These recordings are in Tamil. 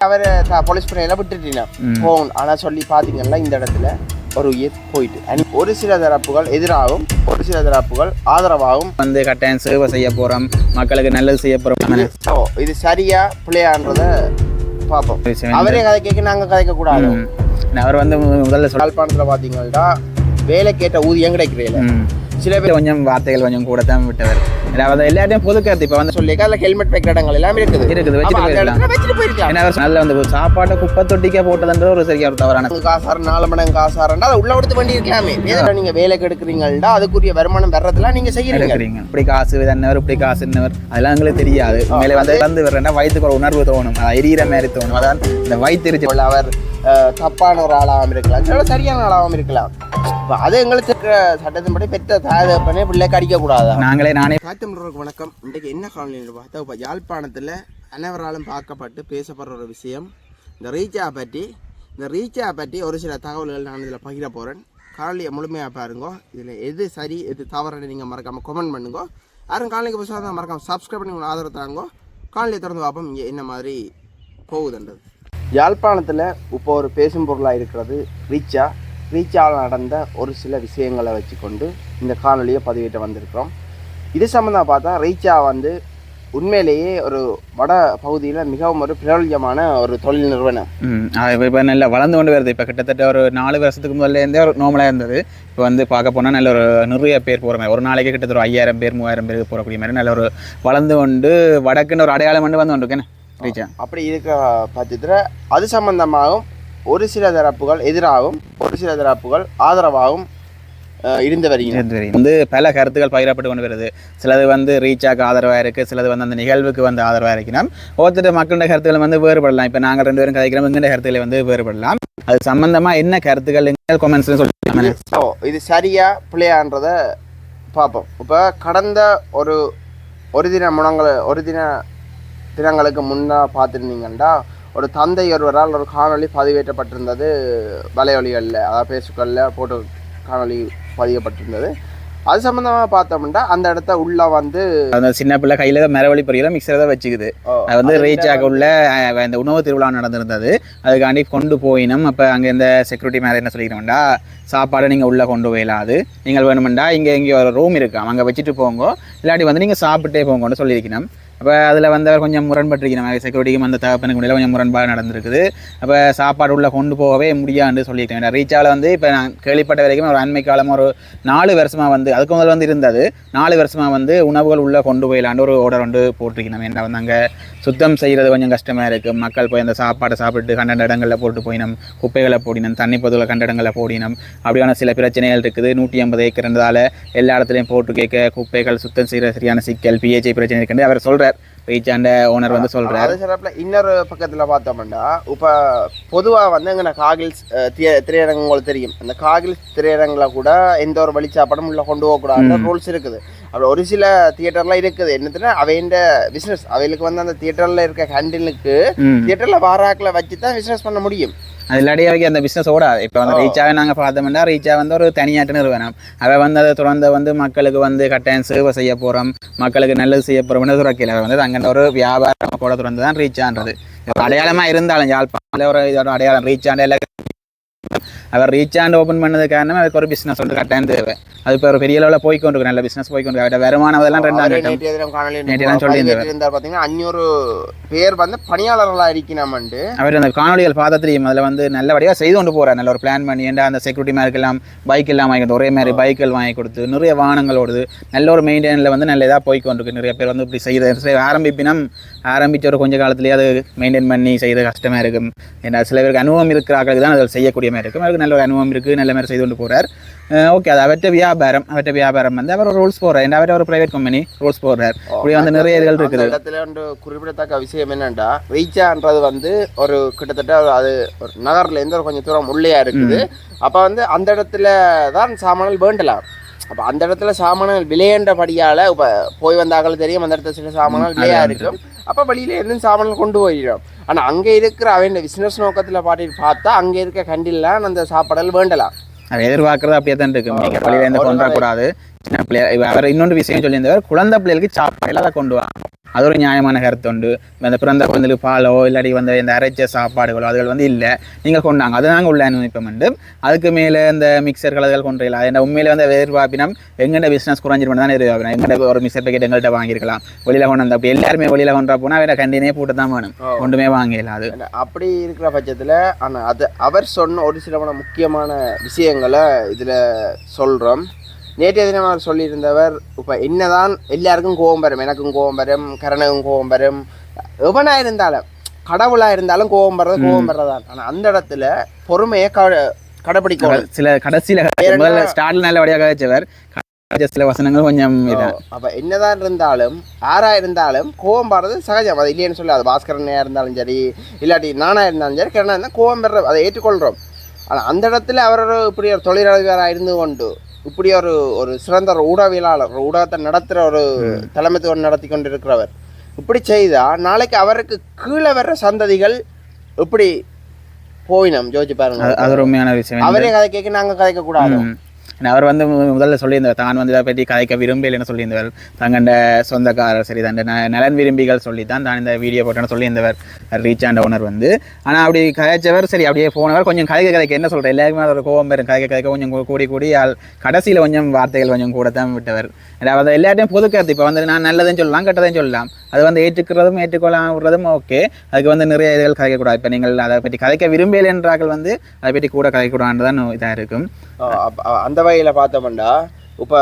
அவர் போலீஸ் பிள்ளையில விட்டுட்டீங்க. ம். போகணும் ஆனா சொல்லி பாத்தீங்கன்னா இந்த இடத்துல ஒரு உயிர் போயிட்டு. அனி- ஒரு சில தரப்புகள் எதிராகவும் ஒரு சில தரப்புகள் ஆதரவாகவும் வந்து கட்டாயம் சேவை செய்ய போகிறோம் மக்களுக்கு நல்லது செய்ய போகிறோம் இது சரியா பிள்ளையான்றத பார்ப்போம் அவரே கதை கேட்க நாங்க கதைக்க கூடாது அவர் வந்து முதல்ல சொல்ல யாழ்ப்பாணத்துல பாத்தீங்கன்னா வேலை கேட்ட ஊதியம் கிடைக்கிறீங்கள. சில பேர் கொஞ்சம் வார்த்தைகள் கொஞ்சம் கூட தான் விட்டவர். அதாவது எல்லாத்தையும் பொது கருத்து இப்போ வந்து சொல்லி அதுல ஹெல்மெட் வைக்கிற இடங்கள் எல்லாம் இருக்குது. இருக்குது, வச்சுட்டு வச்சுட்டு போயிருக்கலாம். ஏன்னா அவர் நல்ல வந்து ஒரு சாப்பாட்டை குப்பை தொட்டிக்க போட்டதுன்ற ஒரு சரியா ஒரு தவறான காசாரம் நாலு மணி காசாரண்டா அதை உள்ள கொடுத்து பண்ணி இருக்கலாமே. ஏதோ நீங்க வேலைக்கு எடுக்கிறீங்கள்டா அதுக்குரிய வருமானம் வர்றதுலாம் நீங்க செய்யறீங்க. இப்படி காசு தன்னவர் இப்படி காசு என்னவர் அதெல்லாம் எங்களுக்கு தெரியாது. மேலே வந்து வந்து வர்றேன்னா வயிற்றுக்கு ஒரு உணர்வு தோணும். அது எரியிற மாதிரி தோணும். அதான் இந்த வயிற்றுச்சு போல அவர் தப்பான ஒரு ஆளாகவும் இருக்கலாம். சரியான ஆளாகவும் இருக்கலாம். இப்ப அது எங்களுக்கு சட்டத்தின்படி பெற்ற தாயதப்பனே பிள்ளைக்கு அடிக்க கூடாதா? நாங்களே நானே காத்தமிழருக்கு வணக்கம். இன்றைக்கு என்ன காலனியில் பார்த்தா இப்போ யாழ்ப்பாணத்தில் அனைவராலும் பார்க்கப்பட்டு பேசப்படுற ஒரு விஷயம். இந்த ரீச்சா பற்றி இந்த ரீச்சா பற்றி ஒரு சில தகவல்கள் நான் இதில் பகிர போகிறேன் காணொலியை முழுமையாக பாருங்க. இதில் எது சரி எது தவறுன்னு நீங்கள் மறக்காமல் கமெண்ட் பண்ணுங்க. யாரும் காணொலிக்கு புதுசாக தான் மறக்காமல் சப்ஸ்கிரைப் பண்ணி உங்களை ஆதரவு தாங்க. காணொலியை திறந்து பார்ப்போம் இங்கே என்ன மாதிரி போகுதுன்றது. யாழ்ப்பாணத்தில் இப்போ ஒரு பேசும் பொருளாக இருக்கிறது ரீச்சா. ரீச்சாவில் நடந்த ஒரு சில விஷயங்களை வச்சுக்கொண்டு இந்த காணொலியை பதிவிட்டு வந்திருக்கிறோம். இது சம்மந்தம் பார்த்தா ரீச்சா வந்து உண்மையிலேயே ஒரு வட பகுதியில் மிகவும் ஒரு பிரபல்யமான ஒரு தொழில் நிறுவனம். இப்போ நல்ல வளர்ந்து கொண்டு வருது. இப்போ கிட்டத்தட்ட ஒரு நாலு வருஷத்துக்கு முதல்ல இருந்தே ஒரு நார்மலாக இருந்தது. இப்போ வந்து பார்க்க போனால் நல்ல ஒரு நிறைய பேர் போகிற மாதிரி ஒரு நாளைக்கு கிட்டத்தட்ட ஒரு ஐயாயிரம் பேர் மூவாயிரம் பேருக்கு போகக்கூடிய மாதிரி நல்ல ஒரு வளர்ந்து கொண்டு வடக்குன்னு ஒரு அடையாளம் கொண்டு வந்து கொண்டிருக்கேன் ரீச்சா. அப்படி இருக்கிற பட்சத்தில் அது சம்பந்தமாகவும் ஒரு சில தரப்புகள் எதிராகவும் ஒரு சில தரப்புகள் ஆதரவாகவும் இருந்து வருகிறது. வந்து பல கருத்துக்கள் பகிரப்பட்டு கொண்டு வருது. சிலது வந்து ரீச்சாக்கு ஆதரவாக இருக்குது சிலது வந்து அந்த நிகழ்வுக்கு வந்து ஆதரவாக இருக்கணும் ஒருத்தர் மக்களுடைய கருத்துக்கள் வந்து வேறுபடலாம். இப்போ நாங்கள் ரெண்டு பேரும் கதைக்கிறோம் எங்களுடைய கருத்துக்களை வந்து வேறுபடலாம். அது சம்பந்தமாக என்ன கருத்துக்கள் கொமெண்ட்ஸ்னு சொல்லி ஸோ இது சரியா பிள்ளையான்றத பார்ப்போம். இப்போ கடந்த ஒரு ஒரு தின முனங்களை ஒரு தின தினங்களுக்கு முன்னா பார்த்துருந்தீங்கன்னா ஒரு தந்தை ஒருவரால் ஒரு காணொளி பதிவேற்றப்பட்டிருந்தது வலையொலிகளில் அதாவது பேசுக்களில் போட்டு காணொளி பதியப்பட்டிருந்தது. அது சம்மந்தமாக பார்த்தோம்னா அந்த இடத்த உள்ள வந்து அந்த சின்ன பிள்ளை கையில் மரவழி பொரியல மிக்சரை தான் வச்சுக்குது. அது வந்து ரீச்சாக உள்ள இந்த உணவு திருவிழா நடந்திருந்தது. அதுக்காண்டி கொண்டு போயினோம் அப்போ அங்கே இந்த செக்யூரிட்டி மேலே என்ன சொல்லிக்கிறோம்டா சாப்பாடு நீங்கள் உள்ளே கொண்டு போயிடலாது நீங்கள் வேணுமெண்டா இங்கே இங்கே ஒரு ரூம் இருக்காம் அங்கே வச்சுட்டு போங்க இல்லாட்டி வந்து நீங்கள் சாப்பிட்டே போங்கன்னு சொல்லியிருக்கணும். அப்போ அதில் வந்து அவர் கொஞ்சம் முரண்பட்டிருக்கணும் செக்யூரிட்டிக்கும் அந்த தகப்பனுக்கு முடியல கொஞ்சம் முரண்பாடு நடந்திருக்குது. அப்போ சாப்பாடு உள்ளே கொண்டு போகவே முடியாதுன்னு சொல்லியிருக்கேன். ரீச்சாவில் வந்து இப்போ நான் கேள்விப்பட்ட வரைக்கும் ஒரு அண்மை காலமாக ஒரு நாலு வருஷமாக வந்து அதுக்கு முதல் வந்து இருந்தது. நாலு வருஷமாக வந்து உணவுகள் உள்ளே கொண்டு போயிடலான்னு ஒரு ஆர்டர் வந்து போட்டிருக்கணும் ஏன்னா வந்து அங்கே சுத்தம் செய்கிறது கொஞ்சம் கஷ்டமாக இருக்குது மக்கள் போய் அந்த சாப்பாடை சாப்பிட்டு கண்டன இடங்களில் போட்டு போயினோம். குப்பைகளை போடினோம். தண்ணி பொதுவில் கண்ட இடங்களில் போடினோம். அப்படியான சில பிரச்சனைகள் இருக்குது. நூற்றி ஐம்பது ஏக்கர்ன்றதால எல்லா இடத்துலையும் போட்டு கேட்க குப்பைகள் சுத்தம் செய்கிற சரியான சிக்கல் பிஹெச்ஐ பிரச்சனை இருக்குன்னு அவர் சொல்கிற சொல்கிறார் ரீச்சாண்ட ஓனர் வந்து சொல்கிறார் அது சிறப்பில் இன்னொரு பக்கத்தில் பார்த்தோம்னா இப்போ பொதுவாக வந்து எங்கே காகில்ஸ் அஹ், திரை திரையரங்கம் உங்களுக்கு தெரியும். அந்த காகில்ஸ் திரையரங்கில் கூட எந்த ஒரு வழிச்சாப்பாடும் உள்ள கொண்டு போகக்கூடாது ரூல்ஸ் இருக்குது. அப்படி ஒரு சில தியேட்டர்லாம் இருக்குது. என்னதுன்னா அவைண்ட பிஸ்னஸ் அவைகளுக்கு வந்து அந்த தியேட்டரில் இருக்க கேண்டீனுக்கு தியேட்டரில் வாராக்கில் வச்சு தான் பிஸ்னஸ் பண்ண முடியும். அது இல்லாட்டி அவைக்கு அந்த பிஸ்னஸ் ஓடாது இப்போ வந்து ரீச்சாக நாங்கள் பார்த்தோம்னா ரீச்சா வந்து ஒரு தனியாட்டு நிறுவனம் அவள் வந்து அதை தொடர்ந்து வந்து மக்களுக்கு வந்து கட்டாயம் சேவை செய்ய போகிறோம் மக்களுக்கு நல்லது செய்ய போகிறோம்னு துறக்கையில் வந்து அங்கே ஒரு வியாபாரம் கூட தொடர்ந்து தான் ரீச்சான்றது அடையாளமாக இருந்தாலும் யாழ்ப்பாணத்தில் ஒரு இதோட அடையாளம் ரீச்சாண்ட எல்லா அவர் ரீச்சாண்ட் ஓப்பன் பண்ணது காரணம் அதுக்கு ஒரு பிஸ்னஸ் வந்து கட்டாயம் தேவை. அது இப்போ ஒரு பெரிய லெவலில் போய்க்கொண்டு நல்ல பிஸ்னஸ் போய்க்கொண்டு அவர்கிட்ட வருமானம் அதெல்லாம் நேற்றையெல்லாம் சொல்லியிருந்தார். பார்த்தீங்கன்னா அஞ்சூறு பேர் வந்து பணியாளர்களாக இருக்கணும்ண்டு அவர் அந்த காணொலிகள் பார்த்தா தெரியும் அதில் வந்து நல்லபடியாக செய்து கொண்டு போகிறார் நல்ல ஒரு பிளான் பண்ணி ஏன்டா அந்த செக்யூரிட்டி மேற்கெல்லாம் பைக் எல்லாம் வாங்கி ஒரே மாதிரி பைக்கள் வாங்கி கொடுத்து நிறைய வாகனங்கள் ஓடுது. நல்ல ஒரு மெயின்டைனில் வந்து நல்ல இதாக போய் கொண்டிருக்கு நிறைய பேர் வந்து இப்படி செய்து ஆரம்பிப்பினம் ஆரம்பிச்ச ஒரு கொஞ்ச காலத்துலேயே அது மெயின்டைன் பண்ணி செய்கிறது கஷ்டமாக இருக்கும். ஏன்னா சில பேருக்கு அனுபவம் இருக்கிறார்களுக்கு தான் அதில் செய்யக்கூடிய மாதிரி இருக்கும். அவருக்கு நல்ல ஒரு அனுபவம் இருக்குது நல்ல மாதிரி செய்து கொண்டு போகிறார் ஓகே அது அவற்ற வியாபாரம் அவற்ற வியாபாரம் வந்து அவர் ரூல்ஸ் போடுறார். ஏன்னா அவர் ஒரு ப்ரைவேட் கம்பெனி ரூல்ஸ் போடுறார். இப்படி வந்து நிறைய இதுகள் இருக்குது. இடத்துல வந்து குறிப்பிடத்தக்க விஷயம் என்னன்னா ரீச்சான்றது வந்து ஒரு கிட்டத்தட்ட அது ஒரு நகர்ல இருந்து ஒரு கொஞ்சம் தூரம் உள்ளேயா இருக்குது. அப்ப வந்து அந்த இடத்துல தான் சாமான்கள் வேண்டலாம். அப்ப அந்த இடத்துல சாமான்கள் விலையேண்டபடியால இப்ப போய் வந்தாக்கள் தெரியும் அந்த இடத்துல சில சாமான்கள் விலையா இருக்கும். அப்ப வெளியில இருந்து சாமான்கள் கொண்டு போயிடும். ஆனா அங்க இருக்கிற அவன் பிசினஸ் நோக்கத்துல பாட்டி பார்த்தா அங்க இருக்க கண்டிலாம் அந்த சாப்பாடுகள் வேண்டலாம். எதிர்பார்க்கறது அப்படியே தான் இருக்கு. நீங்கள் பள்ளியில இருந்து கொண்டு வரக்கூடாது. சின்ன பிள்ளை இவ- அவர் இன்னொன்று விஷயம் சொல்லியிருந்தவர் குழந்தை பிள்ளைகளுக்கு சாப்பாடு இல்லாத கொண்டு வா. அது ஒரு நியாயமான கருத்து உண்டு அந்த பிறந்த குழந்தைக்கு பாலோ இல்லாட்டி வந்து இந்த அரைச்ச சாப்பாடுகளோ அதுகள் வந்து இல்லை. நீங்கள் கொண்டாங்க. அது நாங்கள் உள்ள அனுமதிப்போம் உண்டு அதுக்கு மேலே இந்த மிக்சர்கள் அதுகள் கொண்டு என்ன உண்மையில வந்து எதிர்பார்ப்பினம் எங்கள்ட பிஸ்னஸ் குறைஞ்சிட்டு தான் எதிர்பார்க்கணும் எங்கள்ட ஒரு மிக்சர் பேக்கெட் எங்கள்கிட்ட வாங்கியிருக்கலாம். வெளியில் கொண்டு வந்து அப்படி. எல்லாருமே வெளியில் கொண்டா போனால் வேற கண்டினே போட்டு தான் வேணும். ஒன்றுமே வாங்கல அது. அப்படி இருக்கிற பட்சத்தில் ஆனால் அது அவர் சொன்ன ஒரு சில முக்கியமான விஷயங்களை இதில் சொல்கிறோம் நேற்றைய தினம் அவர் சொல்லியிருந்தவர் இப்போ என்னதான் எல்லாருக்கும் கோபம் வரும் எனக்கும் கோபம் வரும் கரணக்கும் கோபம் வரும் எவனாக இருந்தாலும் கடவுளாக இருந்தாலும் கோபம் வர்றது கோபம் வர்றதான் ஆனால் அந்த இடத்துல பொறுமையை க கடைப்பிடிக்கணும் சில கடைசியில் ஸ்டார்ட்ல நல்லபடியாக கடைசில சில வசனங்கள் கொஞ்சம் அப்போ என்னதான் இருந்தாலும் ஆறா இருந்தாலும் கோபம் வர்றது சகஜம். அது இல்லைன்னு சொல்லி அது பாஸ்கரனையாக இருந்தாலும் சரி இல்லாட்டி நானா இருந்தாலும் சரி கிரணா இருந்தால் கோபம் வர்ற அதை ஏற்றுக்கொள்கிறோம் ஆனால் அந்த இடத்துல அவர் ஒரு இப்படி ஒரு தொழிலாளராக இருந்து கொண்டு இப்படி ஒரு ஒரு சிறந்த ஒரு ஊடகவியலாளர் ஊடகத்தை நடத்துகிற ஒரு தலைமைத்துவம் நடத்தி கொண்டு இருக்கிறவர் இப்படி செய்தால் நாளைக்கு அவருக்கு கீழே வர்ற சந்ததிகள் இப்படி போயினோம். ஜோதிச்சு பாருங்க. அது- உண்மையான விஷயம். அவரே கதை கேட்க நாங்கள் கதைக்க கூடாது. ஏன்னா அவர் வந்து முதல்ல சொல்லியிருந்தவர் தான் வந்து இதை பற்றி கதைக்க விரும்பலைன்னு சொல்லியிருந்தவர். தங்கண்ட சொந்தக்காரர் சரி தண்ட ந- நலன் விரும்பிகள் சொல்லி தான் தான் இந்த வீடியோ போட்டேன்னு சொல்லியிருந்தவர். ரீச் ஆண்ட ஓனர் வந்து. ஆனால் அப்படி கதைச்சவர் சரி அப்படியே போனவர். கொஞ்சம் கதைக்க கதைக்க என்ன சொல்கிறேன் எல்லாருக்குமே அதோட கோபம் கோவம் பெறும் கதைக்க கதைக்க கொஞ்சம் கூடி கூடி ஆள் கடைசியில் கொஞ்சம் வார்த்தைகள் கொஞ்சம் கூட தான் விட்டவர். அதாவது எல்லாத்தையும் பொது கருத்து இப்போ வந்து நான் நல்லதுன்னு சொல்லலாம் கெட்டதையும் சொல்லலாம். அது வந்து ஏற்றுக்கிறதும் ஏற்றுக்கொள்ளாம விடுறதும் ஓகே அதுக்கு வந்து நிறைய இதுகள் கதைக்கக்கூடாது. இப்போ நீங்கள் அதை பற்றி கதைக்க விரும்பலைன்றார்கள் வந்து அதை பற்றி கூட கதைக்கூடாதுன்னு தான் இதாக இருக்கும். அந்த வகையில் பார்த்தோம்னா இப்போ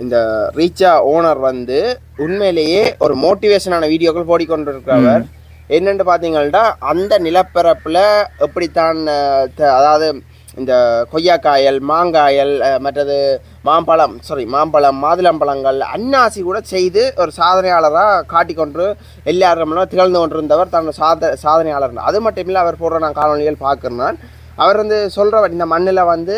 இந்த ரீச்சா ஓனர் வந்து உண்மையிலேயே ஒரு மோட்டிவேஷனான வீடியோக்கள் போடிக்கொண்டு இருக்கிறவர் என்னென்னு பார்த்தீங்கன்னா அந்த நிலப்பரப்பில் எப்படித்தான் அதாவது இந்த கொய்யாக்காயல் மாங்காயல் மற்றது மாம்பழம் சாரி மாம்பழம் மாதுளம்பழங்கள் அன்னாசி கூட செய்து ஒரு சாதனையாளராக காட்டிக்கொண்டு எல்லாரும் திகழ்ந்து கொண்டிருந்தவர் தன் சாத சாதனையாளர் அது மட்டும் இல்லை அவர் போடுற நான் காணொலிகள் பார்க்குறேன் அவர் வந்து சொல்கிறவர் இந்த மண்ணில் வந்து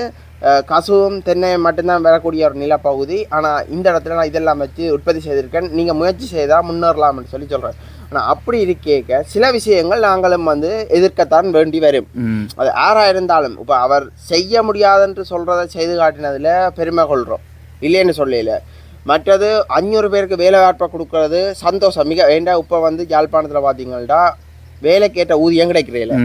கசுவும் தென்னையும் மட்டும்தான் வரக்கூடிய ஒரு நிலப்பகுதி. ஆனால் இந்த இடத்துல நான் இதெல்லாம் வச்சு உற்பத்தி செய்திருக்கேன். நீங்கள் முயற்சி செய்தால் முன்னேறலாம்னு சொல்லி சொல்கிறேன் ஆனால் அப்படி இருக்கேக்க சில விஷயங்கள் நாங்களும் வந்து எதிர்க்கத்தான் வேண்டி வரும். அது யாராக இருந்தாலும் இப்போ அவர் செய்ய முடியாதுன்று சொல்கிறத செய்து காட்டினதில் பெருமை கொள்கிறோம் இல்லைன்னு சொல்லல. மற்றது அஞ்சூறு பேருக்கு வேலை வாய்ப்பை கொடுக்கறது சந்தோஷம். மிக வேண்டாம் இப்போ வந்து யாழ்ப்பாணத்தில் பார்த்தீங்கன்னா வேலைக்கேற்ற ஊதியம் கிடைக்கிறதில்ல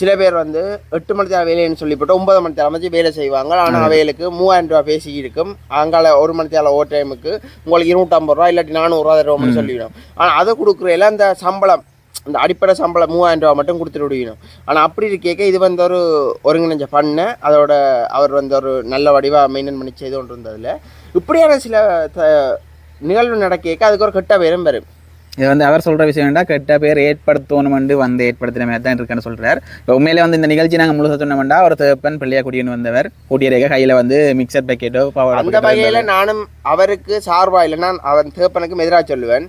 சில பேர் வந்து எட்டு மணி நேரம் வேலைன்னு சொல்லிவிட்டு ஒன்பது மணி நேரம் வச்சு வேலை செய்வாங்க. ஆனால் அவைகளுக்கு மூவாயிரம் ரூபா பேசி இருக்கும். அங்கால ஒரு மணி நேரம் ஓவர் டைமுக்கு உங்களுக்கு இருநூற்றம்பது ரூபா இல்லாட்டி நானூறுரூவா தருவோம்னு சொல்லிவிடும். ஆனால் அதை கொடுக்குறதுல அந்த சம்பளம் இந்த அடிப்படை சம்பளம் மூவாயிரம் ரூபா மட்டும் கொடுத்துட்டு விடுவிடும். ஆனால் அப்படி இருக்கேக்க இது வந்து ஒரு ஒருங்கிணைஞ்ச பண்ண அதோட அவர் வந்து ஒரு நல்ல வடிவாக மெயின்டைன் பண்ணி செய்து கொண்டு இருந்ததில் இப்படியான சில நிகழ்வு நடக்கேக்க அதுக்கு ஒரு கெட்ட பேரும் வரும். இது வந்து அவர் சொல்ற விஷயம் என்ன கெட்ட பேர் ஏற்படுத்தணுமெண்டு வந்து ஏற்படுத்தின மாதிரி தான் இருக்குன்னு சொல்றார். இப்போ உண்மையிலே வந்து இந்த நிகழ்ச்சி நாங்கள் முழுச சொன்னோம்னா ஒரு தேப்பன் பிள்ளையா குடியின்னு வந்தவர் கூட்டியரேக கையில வந்து மிக்சர் பேக்கெட்டோ அந்த வகையில் நானும் அவருக்கு சார்பா இல்லை நான் அவன் தேப்பனுக்கும் எதிராக சொல்லுவேன்.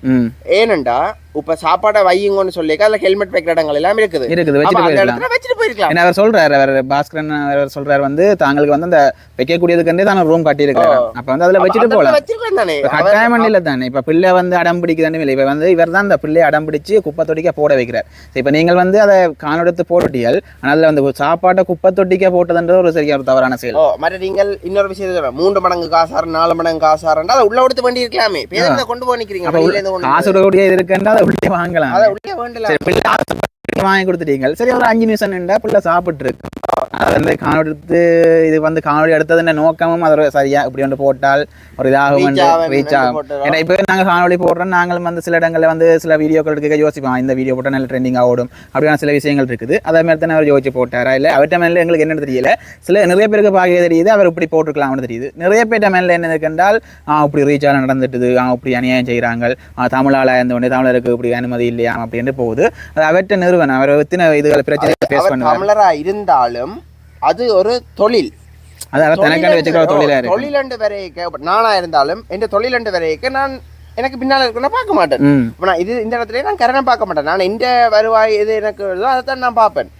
ஏனண்டா இப்ப சாப்பாடை வையுங்கன்னு சொல்லிக்க அதுல ஹெல்மெட் வைக்கிற இடங்கள் எல்லாம் இருக்குது. இருக்குது வச்சுட்டு போயிருக்கலாம். வச்சுட்டு போயிருக்கலாம். அவர் சொல்றாரு அவர் பாஸ்கரன் அவர் சொல்றாரு வந்து தாங்களுக்கு வந்து அந்த வைக்கக்கூடியதுக்கே தான் ரூம் கட்டியிருக்காரு அப்ப வந்து அதுல வச்சுட்டு போகலாம். வச்சிருக்கலாம் தானே. கட்டாயம் இல்லை தானே. இப்ப பிள்ளை வந்து அடம் பிடிக்குதானே இல்லை. இப்ப வந்து இவர் தான் அந்த பிள்ளையை அடம் பிடிச்சு குப்பை தொட்டிக்க போட வைக்கிறார். இப்ப நீங்கள் வந்து அதை காணெடுத்து போட்டுட்டீர்கள் ஆனால் அதுல வந்து சாப்பாட்டை குப்பை தொட்டிக்க போட்டதுன்றது ஒரு சரியா ஒரு தவறான செயல். மற்ற நீங்கள் இன்னொரு விஷயம். மூன்று மடங்கு காசாரு நாலு மடங்கு காசாருண்டா அதை உள்ள கொடுத்து வண்டி இருக்கலாமே. கொண்டு போய் நிக்கிறீங்க. காசு அதை உள்ளே வாங்கலாம். அதை உள்ளே வேண்டல வாங்கி கொடுத்துட்டீங்க. சரி ஒரு அஞ்சு நிமிஷம் நின்றா பிள்ளை சாப்பிட்டு இருக்கு அது வந்து காணொலி எடுத்து இது வந்து காணொலி எடுத்ததுன்ற நோக்கமும் அது சரியா இப்படி ஒன்று போட்டால் ஒரு இதாகும் ரீச் ஆகும். ஏன்னா இப்போ நாங்கள் காணொலி போடுறோம். நாங்களும் வந்து சில இடங்களில் வந்து சில வீடியோக்கள் எடுக்க யோசிப்போம். இந்த வீடியோ போட்டால் நல்ல ட்ரெண்டிங்காக ஓடும். அப்படியான சில விஷயங்கள் இருக்குது. அதே மாதிரி தானே அவர் யோசிச்சு போட்டாரா? இல்லை அவர்கிட்ட மேலே எங்களுக்கு என்னன்னு தெரியல. சில நிறைய பேருக்கு பார்க்க தெரியுது. அவர் இப்படி போட்டிருக்கலாம்னு தெரியுது. நிறைய பேர்ட்ட மேலே என்ன இருக்குன்றால் இப்படி ரீச் ஆக நடந்துட்டுது. இப்படி அநியாயம் செய்கிறாங்க தமிழால் இருந்த உடனே தமிழருக்கு இப்படி அனுமதி இல்லையா அப்படின்னு போகுது. அது அவர்கிட்ட நிறுவனம் அவர் எத்தனை இதுகளை பிரச்சனை ஃபேஸ் பண்ணுவார் தமிழரா இருந்தாலும் அது ஒரு தொழில். அது அவர் தனக்காண்டி வச்சுக்கிற தொழிலாக இருக்கு. தொழிலண்டு வரைக்க நானா இருந்தாலும் என் தொழிலண்டு வரைக்க நான் எனக்கு பின்னால இருக்குன்னா பார்க்க மாட்டேன். இப்போ நான் இது இந்த இடத்துல நான் கரணம் பார்க்க மாட்டேன். நான் எந்த வருவாய் எது எனக்கு வருதோ அதை தான் நான் பார்ப்பேன்.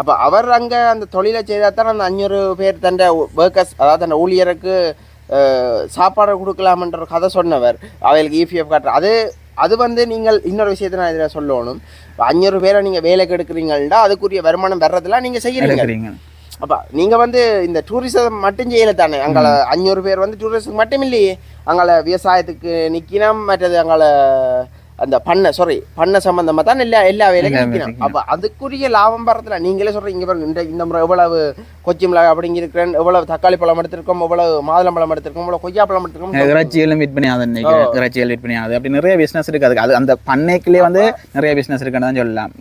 அப்போ அவர் அங்கே அந்த தொழிலை செய்தால் தான் அந்த அஞ்சூறு பேர் தண்ட ஒர்க்கர்ஸ் அதாவது அந்த ஊழியருக்கு சாப்பாடு கொடுக்கலாமன்ற கதை சொன்னவர். அவைகளுக்கு இபிஎஃப் காட்டுற அது அது வந்து நீங்கள் இன்னொரு விஷயத்தை நான் இதில் சொல்லணும். அஞ்சூறு பேரை நீங்கள் வேலைக்கு எடுக்கிறீங்கன்னா அதுக்குரிய வருமானம் வர்றதெல்லாம் நீங்கள் எடுக்கிறீங்க. அப்ப நீங்க வந்து இந்த டூரிசம் மட்டும் செய்யல தானே. அங்கால அஞ்சூறு பேர் வந்து டூரிசம் மட்டும் இல்லையே. அங்கால விவசாயத்துக்கு நிக்கணும் மற்றது அங்கால அந்த பண்ணை சாரி பண்ணை சம்பந்தமா தான் எல்லா எல்லா நிக்கணும் வேலைக்கும். அப்ப அதுக்குரிய லாபம் பரத்துல நீங்களே சொல்றீங்க பாருங்க இந்த இந்த முறை எவ்வளவு கொச்சி மிளகாய் அப்படிங்க இருக்கிறேன் எவ்வளவு தக்காளி பழம் எடுத்திருக்கோம் எவ்வளவு மாதுளம்பழம் எடுத்திருக்கோம் எவ்வளவு கொய்யா பழம் எடுத்திருக்கோம். இறைச்சிகளும் விற்பனை ஆகுது நினைக்கிறேன் இறைச்சிகள் விற்பனை ஆகுது. அப்படி நிறைய பிசினஸ் இருக்கு. அதுக்கு அது அந்த பண்ணைக்குள்ளே வந்து நிறைய பிசினஸ் இருக்குன்னு தான் சொல்லலாம்.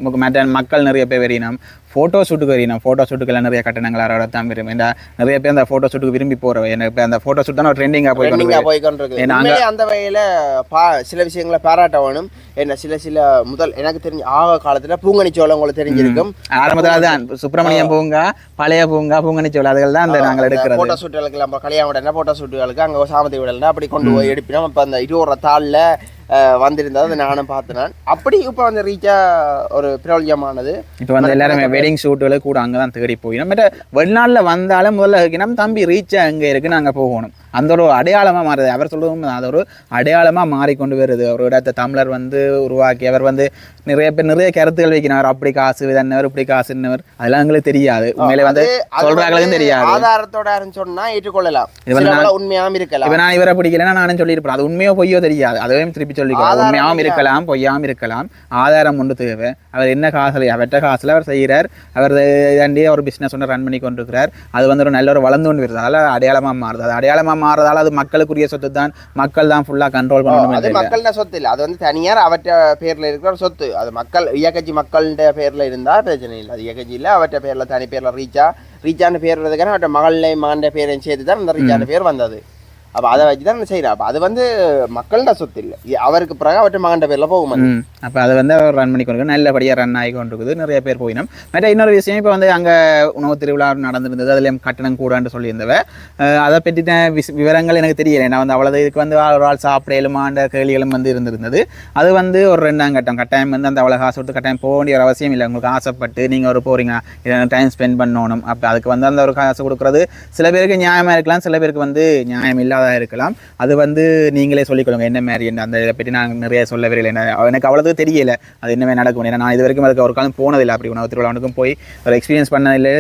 மக்கள் நிறைய பேர் வரையினம் ஃபோட்டோ ஷூட்டுக்கு வரையினம் ஃபோட்டோ ஷூட்டுக்கெல்லாம் நிறைய கட்டணங்கள் அறவரை தான் விரும்பும் இந்த நிறைய பேர் அந்த ஃபோட்டோ ஷூட்டுக்கு விரும்பி போகிறவ எனக்கு இப்போ அந்த ஃபோட்டோ ஷூட் தான் ட்ரெண்டிங்காக போய் போய் கொண்டிருக்கு அந்த வகையில பா சில விஷயங்களை பாராட்ட வேணும் என்ன சில சில முதல் எனக்கு தெரிஞ்ச ஆக காலத்துல சோளம் உங்களுக்கு தெரிஞ்சிருக்கும். ஆரம்பத்தில் அதுதான். சுப்பிரமணியம் பூங்கா பழைய பூங்கா பூங்கனி சோழ அதுகள் தான் அந்த நாங்கள் எடுக்கிறது. போட்டோ ஷூட்டுகளுக்கு நம்ம கல்யாணம் விடல போட்டோ ஷூட்டுகளுக்கு அங்கே சாமந்தி விடல அப்படி கொண்டு போய் எடுப்பினோம். இப்போ அந்த இருபது தாளில் வந்திருந்தது. அதை நானும் பார்த்தேன். அப்படி இப்போ அந்த ரீச்சா ஒரு பிரபல்யமானது. இப்போ வந்து எல்லாருமே வெட்டிங் ஷூட்டுகளை கூட அங்கே தான் தேடி போய் நம்ம வெளிநாட்டில் வந்தாலும் முதல்ல நம்ம தம்பி ரீச்சா எங்கே இருக்கு நாங்கள் போகணும். அந்த ஒரு அடையாளமாக மாறுது. அவர் சொல்லுவோம் அது ஒரு அடையாளமாக மாறிக்கொண்டு வருது. ஒரு இடத்தை தமிழர் வந்து உருவாக்கி அவர் வந்து நிறைய பேர் நிறைய கருத்துக்கள் வைக்கிறார். அப்படி காசு இதன்னவர் இப்படி காசுன்னவர். அதெல்லாம் எங்களுக்கு தெரியாது. உண்மையிலே வந்து வந்து தெரியாது. ஆதாரத்தோட சொன்னா ஏற்றுக்கொள்ளலாம். உண்மையாவும் இருக்கலாம். இப்போ நான் இவரை பிடிக்கலன்னா நானும் சொல்லியிருப்பேன். அது உண்மையோ பொய்யோ தெரியாது. அதையும் திருப்பி சொல்லிக்கலாம் இல்லையா? இருக்கலாம் பொய்யாவும் இருக்கலாம். ஆதாரம் ஒன்று தேவை. அவர் என்ன காசு அவற்ற காசுல அவர் செய்கிறார். அவர் இதாண்டி ஒரு பிஸ்னஸ் ஒன்று ரன் பண்ணி கொண்டிருக்கிறார். அது வந்து ஒரு நல்ல ஒரு வளர்ந்து கொண்டு வருது அதனால அடையாளமாக மாறுது. அது அடையாளமாக மாறுறதால அது மக்களுக்குரிய சொத்து தான் மக்கள் தான் ஃபுல்லாக கண்ட்ரோல் பண்ணணும் அது மக்கள்ட சொத்து இல்லை. அது வந்து தனியார் அவற்ற பேர்ல இருக்கிற சொத்து. அது மக்கள் இயக்கட்சி மக்கள்கிட்ட பேர்ல இருந்தா பிரச்சனை இல்லை. அது இயக்கட்சி இல்லை அவற்ற பேர்ல தனி பேர்ல ரீச்சா ரீச்சான பேர் வந்ததுக்கான அவற்ற மகள்லை மாண்ட பேரையும் சேர்த்து தான் அந்த ரீச்சான பேர் வந்தது. அப்போ அதை வச்சு தான் செய்யறா அப்போ அது வந்து மக்கள்கிட்ட சொத்து இல்லை. அவருக்கு பிறகு அவற்ற மகன்ட பேரில் போகும் அப்போ அதை வந்து அவர் ரன் பண்ணி கொண்டு நல்லபடியாக ரன் ஆகி கொண்டு இருக்குது நிறைய பேர் போயினோம். மற்ற இன்னொரு விஷயம் இப்போ வந்து அங்கே உணவு திருவிழா நடந்திருந்தது. அதுலேயும் கட்டணம் கூடான்னு சொல்லியிருந்தவ. அதை பற்றின விஸ் விவரங்கள் எனக்கு தெரியலை. நான் வந்து அவ்வளோ இதுக்கு வந்து ஒரு ஆள் சாப்பிடலுமாண்ட கேள்விகளும் வந்து இருந்திருந்தது. அது வந்து ஒரு ரெண்டாம் கட்டம். கட்டாயம் வந்து அந்த அவ்வளோ காசு கொடுத்து கட்டாயம் போக வேண்டிய ஒரு அவசியம் இல்லை. உங்களுக்கு ஆசைப்பட்டு நீங்கள் ஒரு போகிறீங்க டைம் ஸ்பெண்ட் பண்ணணும். அப்போ அதுக்கு வந்து அந்த ஒரு காசு கொடுக்குறது சில பேருக்கு நியாயமாக இருக்கலாம். சில பேருக்கு வந்து நியாயம் இல்லை இல்லாத இருக்கலாம். அது வந்து நீங்களே சொல்லிக்கொள்ளுங்க என்ன மாதிரி என்ன அந்த இதை பற்றி நான் நிறைய சொல்ல விரையில் என்ன எனக்கு அவ்வளவு தெரியல அது என்னமே நடக்கும். ஏன்னா நான் இது வரைக்கும் அதுக்கு ஒரு காலம் போனதில்லை அப்படி உணவு திருவிழாவுக்கும் போய் ஒரு எக்ஸ்பீரியன்ஸ் பண்ணதில்லை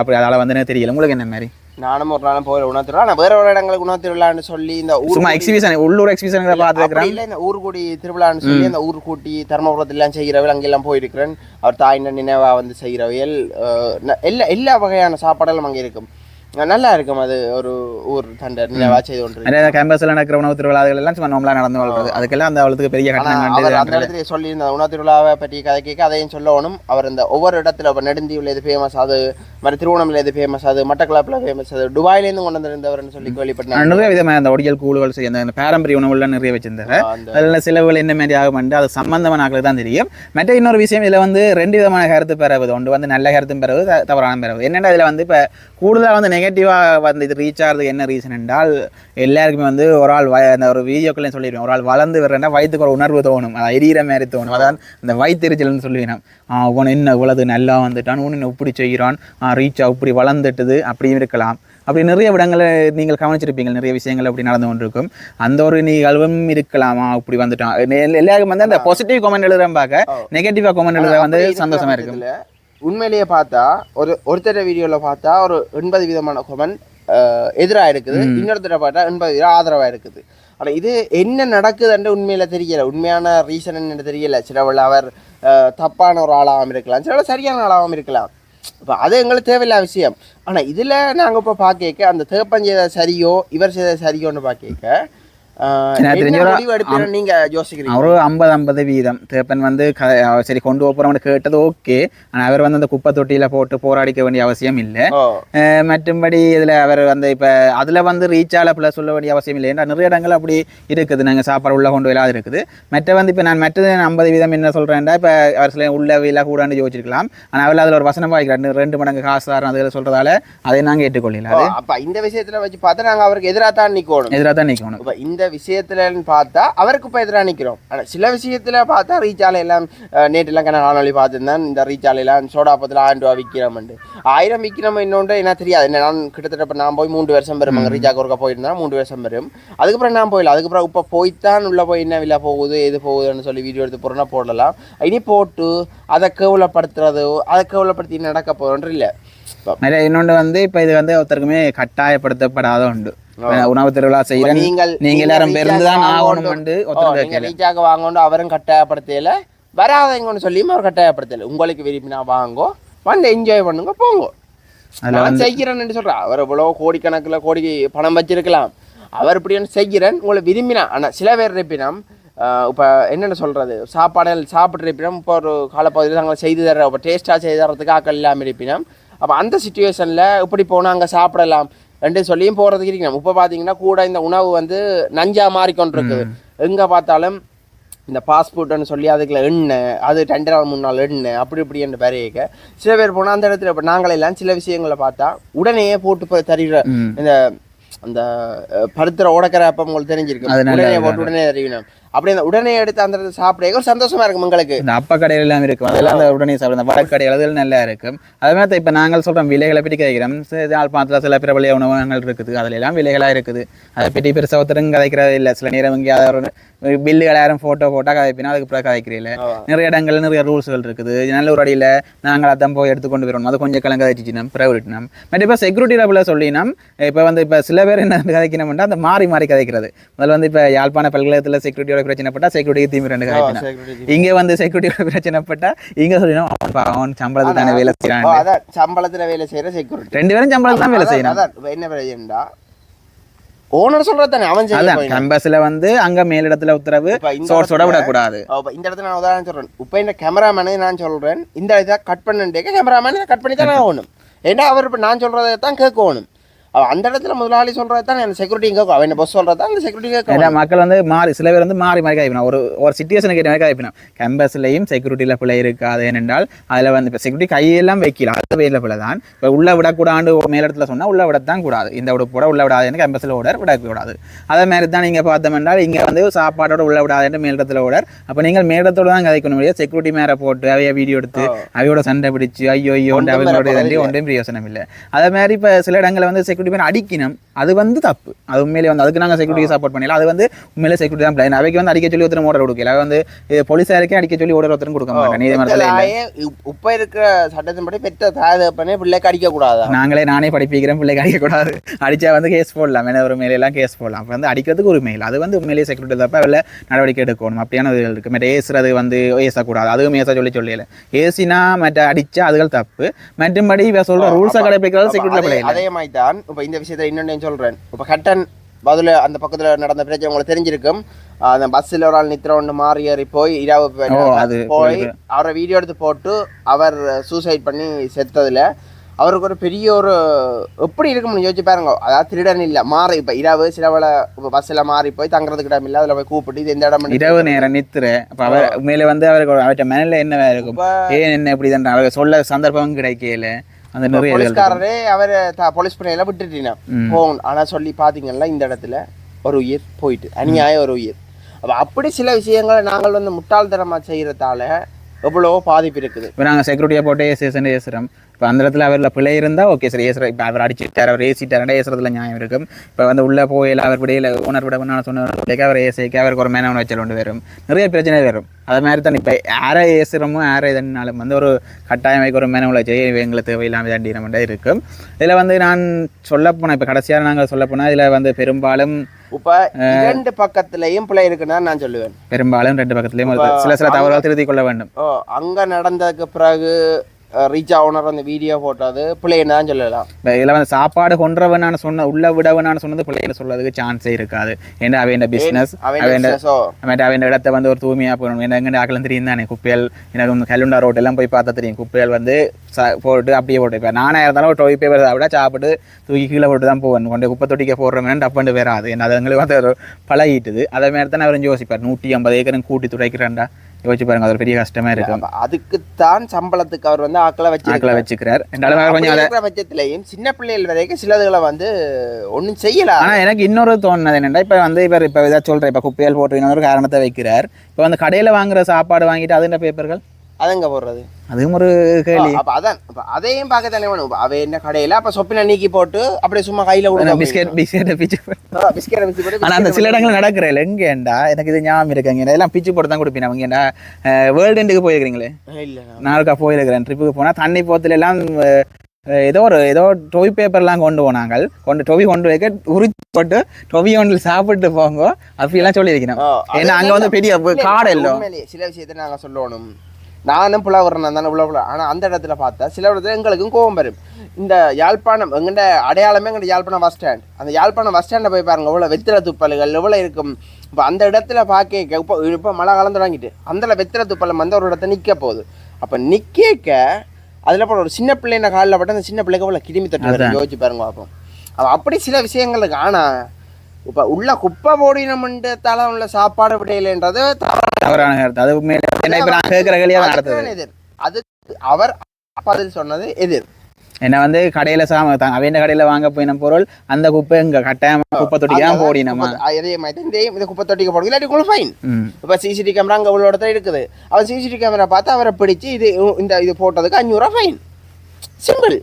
அப்படி அதால் வந்து எனக்கு தெரியல. உங்களுக்கு என்ன மாதிரி? நானும் ஒரு நாளும் போய் உணர்த்துருவா நான் வேற ஒரு இடங்களுக்கு உணர்த்திருவிழான்னு சொல்லி இந்த ஊர் சும்மா எக்ஸிபிஷன் உள்ளூர் எக்ஸிபிஷன் பார்த்துருக்கிறேன் இல்ல இந்த ஊர்கூடி திருவிழான்னு சொல்லி அந்த ஊர் கூட்டி தர்மபுரத்துல எல்லாம் செய்கிறவள் அங்கெல்லாம் போயிருக்கிறேன். அவர் தாயின் நினைவா வந்து செய்கிறவையல் எல்லா எல்லா வகையான சாப்பாடுகளும் அங்கே இருக்கும். நல்லா இருக்கும் அது. ஒரு ஊர் தண்டை நினைவா செய்து கொண்டு கேம்பஸில் நடக்கிற உணவு திருவிழாக்கள் எல்லாம் சும்மா நார்மலாக நடந்து வாழ்றது. அதுக்கெல்லாம் அந்த அவளுக்கு பெரிய கட்டணம் அந்த இடத்துல சொல்லியிருந்த உணவு திருவிழாவை பற்றி கதை கேட்க அதையும் சொல்லணும். அவர் இந்த ஒவ்வொரு இடத்துல இப்போ நெடுந்தியில் எது ஃபேமஸ் அது மாதிரி திருவோணமில் எது ஃபேமஸ் அது மட்டக்களப்பில் ஃபேமஸ் அது துபாயிலேருந்து கொண்டு வந்திருந்தவர்னு சொல்லி கேள்விப்பட்டேன். நிறைய விதமான அந்த ஒடியல் கூழுகள் செய்ய அந்த பாரம்பரிய உணவுலாம் நிறைய வச்சிருந்தாரு. அந்த அதில் செலவுகள் என்ன மாதிரி ஆகும் அது சம்பந்தமான ஆட்களுக்கு தான் தெரியும். மற்ற இன்னொரு விஷயம் இதில் வந்து ரெண்டு விதமான கருத்து பெறவுது. ஒன்று வந்து நல்ல கருத்தும் பெறவு தவறான பெறவு என்னென்னா இதில் வந்து இப்போ கூடுதலாக வந்து நெகட்டிவாக வந்து இது ரீச் ஆகிறதுக்கு என்ன ரீசன் என்றால் எல்லாருக்குமே வந்து ஒரு ஆள் வய அந்த ஒரு வீடியோக்களையும் சொல்லிடுவோம் ஒரு ஆள் வளர்ந்து வர்றேன்னா வயிற்றுக்கு ஒரு உணர்வு தோணும். அது எரியிற மாதிரி தோணும். அதான் இந்த வயிற்றுச்சல்னு சொல்லுவேன். அவன் என்ன இவ்வளவு நல்லா வந்துட்டான் உன் இப்படி செய்கிறான் ரீச் இப்படி வளர்ந்துட்டுது அப்படியும் இருக்கலாம். அப்படி நிறைய இடங்களை நீங்கள் கவனிச்சிருப்பீங்க. நிறைய விஷயங்கள் அப்படி நடந்து கொண்டிருக்கும். அந்த ஒரு நிகழ்வும் இருக்கலாமா. இப்படி வந்துட்டான். எல்லாருக்கும் வந்து அந்த பாசிட்டிவ் கமெண்ட் எழுதுறேன் பார்க்க. நெகட்டிவாக கமெண்ட் எழுத வந்து அப்படி சந்தோஷமா இருக்கும். உண்மையிலேயே பார்த்தா ஒரு ஒருத்தர வீடியோல பார்த்தா ஒரு எண்பது விதமான கொமெண்ட் எதிராக இருக்குது. இன்னொருத்தர பார்த்தா எண்பது வீதம் ஆதரவா இருக்குது. ஆனா இது என்ன நடக்குதுன்னு உண்மையில தெரியல. உண்மையான ரீசன் என்னன்னு தெரியல. சிலவள் அவர் தப்பான ஒரு ஆளாகவும் இருக்கலாம். சிலவள் சரியான ஆளாகவும் இருக்கலாம். இப்போ அது எங்களுக்கு தேவையில்லாத விஷயம். ஆனா இதுல நாங்க இப்போ பார்க்க அந்த தேப்பன் செய்த சரியோ இவர் செய்த சரியோன்னு பார்க்க ஒரு நீங்க ஐம்பது ஐம்பது வீதம். தேப்பன் வந்து சரி கொண்டு போகிறவங்க கேட்டது ஓகே. ஆனால் அவர் வந்து அந்த குப்பை தொட்டியில் போட்டு போராடிக்க வேண்டிய அவசியம் இல்லை. மற்றும்படி இதில் அவர் வந்து இப்போ அதில் வந்து ரீச் ஆல ப்ளஸ் சொல்ல வேண்டிய அவசியம் இல்லை. ஏன்னா நிறைய இடங்கள் அப்படி இருக்குது. நாங்கள் சாப்பாடு உள்ள கொண்டு இல்லாத இருக்குது. மற்ற வந்து இப்போ நான் மற்றது ஐம்பது வீதம் என்ன சொல்கிறேன்டா இப்போ அவர் சில உள்ள வில கூடான்னு யோசிச்சிருக்கலாம். ஆனால் அவர் அதில் ஒரு வசனம் வாய்க்கிறார். ரெண்டு மடங்கு காசு தரம் அதில் சொல்கிறதால அதை நாங்கள் ஏற்றுக்கொள்ளல அது அப்ப இந்த விஷயத்துல வச்சு பார்த்தா நாங்க அவருக்கு எதிராக தான் நிக்கணும். எதிராக தான் நிற்கணும் இப்ப விஷயத்துலன்னு பார்த்தா அவருக்கு இப்போ எதிராக நிற்கிறோம் ஆனால் சில விஷயத்தில் பார்த்தா ரீசாலை எல்லாம் அஹ், நேற்றுலாம் கண்ண காணொலி பார்த்துருந்தேன். இந்த ரீச்சாலையெல்லாம் சோடாப்பத்தில் ஆயிரம் ரூபா விற்கிறோம்ண்டு ஆயிரம் விற்கிறோம் இன்னொன்று என்ன தெரியாது. என்ன நான் கிட்டத்தட்ட இப்போ நான் போய் மூன்று வருஷம் பெறும். அங்கே ரீச்சாக்கு ஒருக்கா போயிருந்தேன் மூன்று வருஷம் பெறும். அதுக்கப்புறம் நான் போயிடல அதுக்கப்புறம் இப்போ போய்த்தான் உள்ளே போய் என்ன விழா போகுது எது போகுதுன்னு சொல்லி வீடியோ எடுத்து போகிறோன்னா போடலாம். இனி போட்டு அதை கேவலப்படுத்துறதோ அதை கேவலப்படுத்தி நடக்க போகிறோன்ற இல்லை. இன்னொன்று வந்து இப்போ இது வந்து ஒருத்தருக்குமே கட்டாயப்படுத்தப்படாத உண்டு உணவு திருவிழா செய்கிறேன் நீங்கள் நீங்க எல்லாரும் பெருந்து தான் ஆகணும் வந்து ரீசார்ஜ் வாங்கணும் அவரும் கட்டாயப்படுத்தல வராதவங்கன்னு சொல்லியும் அவர் கட்டாயப்படுத்தல உங்களுக்கு விரும்பினா வாங்கோ வந்து என்ஜாய் பண்ணுங்க போங்க நான் செய்கிறேன்னு சொல்றேன் அவர் இவ்வளோ கோடிக்கணக்கில் கோடி பணம் வச்சிருக்கலாம் அவர் இப்படின்னு செய்கிறேன் உங்களை விரும்பினா ஆனால் சில பேர் இருப்பினம் இப்போ என்னென்ன சொல்கிறது சாப்பாடு சாப்பிட்ற இருப்பினம் இப்போ ஒரு காலப்பகுதியில் நாங்கள் செய்து தர இப்போ டேஸ்ட்டாக செய்து தரதுக்கு ஆக்கள் இல்லாமல் இருப்பினம் அப்போ அந்த சுச்சுவேஷனில் இப்படி போனால் அங்கே சாப்பிடலாம் ரெண்டு சொல்லியும் போகிறதுக்கு இருக்கணும் இப்போ பார்த்தீங்கன்னா கூட இந்த உணவு வந்து நஞ்சா மாறிக்கொண்டிருக்குது. எங்கே பார்த்தாலும் இந்த பாஸ்போர்ட்னு சொல்லி அதுக்குள்ள எண்ணெய் அது ரெண்டு நாள் மூணு நாள் எண்ணெய் அப்படி இப்படி என்று பெரிய சில பேர் போனால் அந்த இடத்துல இப்போ நாங்களெல்லாம் சில விஷயங்களை பார்த்தா உடனே போட்டு போய் தருகிற. இந்த அந்த அஹ், பருத்துற உடக்கிற அப்போ உங்களுக்கு நல்லா உடனே போட்டு உடனே தருவினோம். அப்படி அந்த உடனே எடுத்து அந்த சாப்பிட ஒரு சந்தோஷமா இருக்கும் உங்களுக்கு. இந்த அப்ப கடைகள் எல்லாம் இருக்கும். அதெல்லாம் அந்த உடனே சாப்பிடும் இந்த வடக்கடைகள் அதெல்லாம் நல்லா இருக்கும். அதே மாதிரி இப்போ நாங்கள் சொல்றோம் விலைகளை பற்றி கேட்கிறோம். யாழ்ப்பாணத்தில் சில பிரபலிய உணவகங்கள் இருக்குது. அதுல எல்லாம் விலைகளா இருக்குது. அதை பற்றி பெருசாக ஒருத்தரும் கதைக்கிறது இல்லை. சில நேரம் இங்கே அதை பில்லுகள் யாரும் ஃபோட்டோ போட்டா கதைப்பினா அதுக்கு பிறகு கதைக்கிறீங்கள. நிறைய இடங்கள்ல நிறைய ரூல்ஸ்கள் இருக்குது. நல்ல ஒரு அடியில் நாங்கள் அதான் போய் எடுத்துக்கொண்டு வரணும் அது கொஞ்சம் கலங்க வச்சுச்சினோம் பிரைவேட்னம் பட் இப்போ செக்யூரிட்டி லெவலில் சொல்லினோம் இப்போ வந்து இப்போ சில பேர் என்ன கதைக்கணும்னா அந்த மாறி மாறி கதைக்கிறது. முதல்ல வந்து இப்போ யாழ்ப்பாண பல்கலைக்கழகத்தில் செக்யூரிட்டியோட பட்டா செக்யூரிட்டி தீம்பு ரெண்டு கதைப்பினா security. இங்க வந்து செக்யூரிட்டியோட பிரச்சனை பட்டா இங்க சொல்லிடும் அவன் சம்பளத்துக்கு தானே வேலை செய்யறான் அதான் சம்பளத்துல வேலை செய்யற செக்யூரிட்டி ரெண்டு பேரும் சம்பளத்துக்கு தான் வேலை செய்யணும் அதான் என்ன பிரச்சனைடா ஓனர் சொல்றது தானே அவன் அதான். கம்பஸ்ல வந்து அங்க மேலிடத்துல உத்தரவு சோர்ஸோட விடக்கூடாது. இந்த இடத்துல நான் உதாரணம் சொல்றேன். இப்போ இந்த கேமராமேனே நான் சொல்றேன் இந்த இதை கட் பண்ணிட்டே கேமராமேன் கட் பண்ணி தான் ஆகணும் ஏன்னா அவர் இப்போ நான் சொல்றதை தான் கேட்கணும் அந்த இடத்துல முதலாளி சொல்றது தான் அந்த செக்யூரிட்டி கேட்கும் அவன் பஸ் சொல்றது தான் அந்த செக்யூரிட்டி ஏன்னா மக்கள் வந்து மாறி சில பேர் வந்து மாறி மாறி காய்ப்பினா ஒரு ஒரு சுச்சுவேஷனுக்கு ஏற்ற மாதிரி காய்ப்பினா கேம்பஸ்லையும் செக்யூரிட்டியில் பிள்ளை இருக்காது ஏனென்றால் அதில் வந்து இப்போ செக்யூரிட்டி கையெல்லாம் வைக்கலாம் அது வேலை பிள்ளை தான் இப்போ உள்ள விடக்கூடாண்டு மேலிடத்துல சொன்னா உள்ள விடத்தான் கூடாது. இந்த உடுப்போட உள்ள விடாதுன்னு கேம்பஸில் ஓடர் விடக்கூடாது. அதே மாதிரி தான் நீங்கள் பார்த்தோம்னால் இங்கே வந்து சாப்பாடோட உள்ள விடாதுன்னு மேலிடத்தில் ஓடர் அப்போ நீங்கள் மேலிடத்தோட தான் கதைக்கணும் முடியாது செக்யூரிட்டி மேலே போட்டு அவைய வீடியோ எடுத்து அவையோட சண்டை பிடிச்சு ஐயோ ஐயோ அவங்களோட ஒன்றும் பிரயோசனம் இல்லை. அதே மாதிரி இப்போ சில இடங்களில் வந்து செக்யூரிட்டி மேலே அடிக்கணும். அது வந்து தப்பு. அது உண்மையிலே வந்து அதுக்கு நாங்கள் செக்யூரிட்டி சப்போர்ட் பண்ணல. அது வந்து உண்மையிலே செக்யூரிட்டி தான் பிளைன் அவைக்கு வந்து அடிக்க சொல்லி ஒருத்தர் ஓடர் கொடுக்கல. அது வந்து போலீஸாருக்கே அடிக்க சொல்லி ஓடர் ஒருத்தரும் கொடுக்க மாட்டேன் நீதிமன்றத்தில் இப்ப இருக்கிற சட்டத்தின்படி பெற்ற தாய் தகப்பனே பிள்ளைக்கு அடிக்க கூடாதா? நாங்களே நானே படிப்பிக்கிறேன் பிள்ளைக்கு அடிக்கக்கூடாது அடிச்சா வந்து கேஸ் போடலாம். மேலே ஒரு மேலையெல்லாம் கேஸ் போடலாம். அப்போ வந்து அடிக்கிறதுக்கு ஒரு மெயில் அது வந்து உண்மையிலேயே செக்யூரிட்டி தப்ப அதில் நடவடிக்கை எடுக்கணும். அப்படியான இதுகள் இருக்குது மற்ற ஏசுறது வந்து ஏசக்கூடாது அதுவும் ஏச சொல்லி சொல்லல. ஏசினா மற்ற அடிச்சா அதுகள் தப்பு. மற்றும்படி இவ சொல்ற ரூல்ஸை கடைப்பிடிக்கிறது செக்யூரிட்டி அதே மாதிரி தான் இப்போ இந்த விஷயத்தை இன்னொன்று சொல்றேன். இப்போ கட்டன் பதில் அந்த பக்கத்துல நடந்த பிரச்சனை உங்களுக்கு தெரிஞ்சிருக்கும். அந்த பஸ்ஸில் ஒரு ஆள் நித்திர மாறி ஏறி போய் இரவு போய் அவரை வீடியோ எடுத்து போட்டு அவர் சூசைட் பண்ணி செத்ததுல அவருக்கு ஒரு பெரிய ஒரு எப்படி இருக்கும்னு யோசிச்சு பாருங்க. அதாவது திருடன் இல்லை மாறி இப்போ இரவு சில வேளை இப்போ பஸ்ஸில் மாறி போய் தங்குறதுக்கு இடம் இல்லை அதில் போய் கூப்பிட்டு இது எந்த இடம் இரவு நேரம் நித்துற அப்ப அவர் உண்மையில வந்து அவருக்கு அவர்கிட்ட மனநிலை என்ன இருக்கும்? ஏன் என்ன இப்படி தான் அவர் சொல்ல சந்தர்ப்பம் கிடைக்கல. அந்த நிறைய. போலீஸ்காரரே அவர் போலீஸ் பணியில விட்டுட்டீங்க. ம். போகணும் ஆனா சொல்லி பாத்தீங்கன்னா இந்த இடத்துல ஒரு உயிர் போயிட்டு அநியாயம் ஒரு உயிர். அப்ப அப்படி சில விஷயங்களை நாங்கள் வந்து முட்டாள்தனமா செய்யறதால எவ்வளவோ பாதிப்பு இருக்குது. இப்போ நாங்கள் செக்யூரிட்டியாக போட்டு ஏசிஎஸ்ன்னு ஏசுகிறோம் இப்போ அந்த இடத்துல அவரில் பிழை இருந்தால் ஓகே சரி ஏசுற இப்போ அவர் அடிச்சுட்டார் அவர் ஏசிட்டார் ஏசுறதுல நியாயம் இருக்கும். இப்போ வந்து உள்ளே போயில அவர் விடையில் ஓனர் விட நான் சொன்ன அவர் ஏசிக்க அவருக்கு ஒரு மேனவன் வச்சல் கொண்டு வரும். நிறைய பிரச்சனை வரும். அது மாதிரி தான் இப்போ யாரை ஏசுகிறோமோ யாரை இதனாலும் வந்து ஒரு கட்டாயம் வைக்க ஒரு மேனவன் வச்சு எங்களுக்கு தேவையில்லாமல் தண்டினம் இருக்கும். இதில் வந்து நான் சொல்லப்போனால் இப்போ கடைசியாக நாங்கள் சொல்லப்போனால் இதில் வந்து பெரும்பாலும் இப்ப இரண்டு பக்கத்துலயும் பிள்ளை இருக்குன்னு நான் சொல்லுவேன். பெரும்பாலும் ரெண்டு பக்கத்துலேயும். சில சில தவறுகள் திருத்திக் கொள்ள வேண்டும். ஓ அங்க நடந்ததுக்கு பிறகு ரீச்சா ஓனர் அந்த வீடியோ போட்டது பிள்ளைன்னு தான் சொல்லலாம். இதில் வந்து சாப்பாடு கொன்றவனான சொன்ன உள்ள விடவனான சொன்னது பிள்ளைகளை சொல்றதுக்கு சான்ஸே இருக்காது. ஏன்னா அவன் பிஸ்னஸ் அவன் அவன் இடத்த வந்து ஒரு தூய்மையாக போகணும் ஏன்னா எங்கே ஆக்கலாம் தெரியும் தானே குப்பைகள் எனக்கு கல்லுண்டா ரோட் எல்லாம் போய் பார்த்தா தெரியும். குப்பைகள் வந்து ச போட்டு அப்படியே போட்டு இப்போ நானே இருந்தாலும் ஒரு டொய் பேப்பர் சாப்பிட்டா சாப்பிட்டு தூக்கி கீழே போட்டு தான் போவேன் கொண்டு குப்பை தொட்டிக்க போடுறவன் டப்பண்டு வராது. ஏன்னா அது எங்களுக்கு வந்து பழகிட்டுது. அதே மாதிரி தானே அவரும் யோசிப்பார். நூற்றி ஐம்பது ஏக்கரும் கூட்டி துடைக்கிறேன்டா. யோசிச்சு பாருங்க அது ஒரு பெரிய கஷ்டமா இருக்கும். அப்ப அதுக்குத்தான் சம்பளத்துக்கு அவர் வந்து ஆக்களை வச்சு ஆக்களை வச்சுக்கிறார். கொஞ்சம் பட்சத்திலையும் சின்ன பிள்ளைகள் வரைக்கும் சிலதுகளை வந்து ஒண்ணும் செய்யலாம் ஆனா எனக்கு இன்னொரு தோணுனது என்னன்னா இப்ப வந்து இவர் இப்ப இதை சொல்றேன் இப்ப குப்பையால் போட்டு ஒரு காரணத்தை வைக்கிறார். இப்ப வந்து கடையில வாங்குற சாப்பாடு வாங்கிட்டு அதுன்ற பேப்பர்கள் அதங்க போடுறது அதுவும் ஒரு கேள்வி அப்ப அதான் அப்ப அதையும் பார்க்க தானே வேணும் அவ என்ன கடையில அப்ப சொப்பின நீக்கி போட்டு அப்படியே சும்மா கையில கொடுக்க பிஸ்கெட் பிஸ்கெட் பிச்சு பிஸ்கெட் பிச்சு போட்டு அந்த சில இடங்கள் நடக்கிற எங்கேண்டா எனக்கு இது ஞாபகம் இருக்குங்க இதெல்லாம் பிச்சு போட்டு தான் கொடுப்பீங்க அவங்க வேர்ல்டு எண்டுக்கு போயிருக்கிறீங்களே இல்ல நான் போயிருக்கிறேன் ட்ரிப்புக்கு போனால் தண்ணி போத்துல எல்லாம் ஏதோ ஒரு ஏதோ டொவி பேப்பர்லாம் கொண்டு போனாங்க கொண்டு டொவி கொண்டு வைக்க உரிச்சு போட்டு டொவி ஒன்றில் சாப்பிட்டு போங்க அப்படிலாம் சொல்லியிருக்கணும் ஏன்னா அங்க வந்து பெரிய காடு இல்லை சில விஷயத்தை நாங்க சொல்லணும் நானும் புலவரன் தானே புலவர ஆனா அந்த இடத்துல பார்த்தா சில இடத்துல எங்களுக்கும் கோவம் வரும். இந்த யாழ்ப்பாணம் எங்கண்ட அடையாளமே எங்கள்ட யாழ்ப்பாணம் பஸ் ஸ்டாண்ட் அந்த யாழ்ப்பாணம் பஸ் ஸ்டாண்டை போய் பாருங்க எவ்வளோ வெத்திர துப்பல்கள் எவ்வளோ இருக்கும். இப்போ அந்த இடத்துல பார்க்க இப்போ இப்போ மழை காலம் தொடங்கிட்டு அந்த வெத்திர துப்பலம் வந்து ஒரு இடத்த நிற்க போகுது. அப்போ நிற்க அதில் அப்புறம் ஒரு சின்ன பிள்ளைன காலில் பட்டு அந்த சின்ன பிள்ளைக்கு அவ்வளோ கிருமி தொட்டு யோசிச்சு பாருங்க பார்ப்போம் அப்போ அப்படி சில விஷயங்களுக்கு ஆனா இப்போ உள்ள குப்பை போடினம்ன்றதால உள்ள சாப்பாடு விடையிலன்றது தவறான கருத்து. அது என்ன இப்போ நான் கேட்குற தான் நடத்துது. எதிர். அதுக்கு அவர் பதில் சொன்னது எதிர். என்ன வந்து கடையில சாம அவன் கடையில வாங்க போயின பொருள் அந்த குப்பை இங்க கட்டாயமா குப்பை தொட்டிக்கு தான் போடினமா? அதே மாதிரி இதையும் இந்த குப்பை தொட்டிக்கு போடுங்க இல்லாட்டி உங்களுக்கு ஃபைன் இப்போ சிசிடிவி கேமரா அங்கே உள்ள இடத்துல இருக்குது. அவர் சிசிடிவி கேமரா பார்த்து அவரை பிடிச்சி இது இந்த இது போட்டதுக்கு அஞ்சூறுரூவா ஃபைன் சிம்பிள்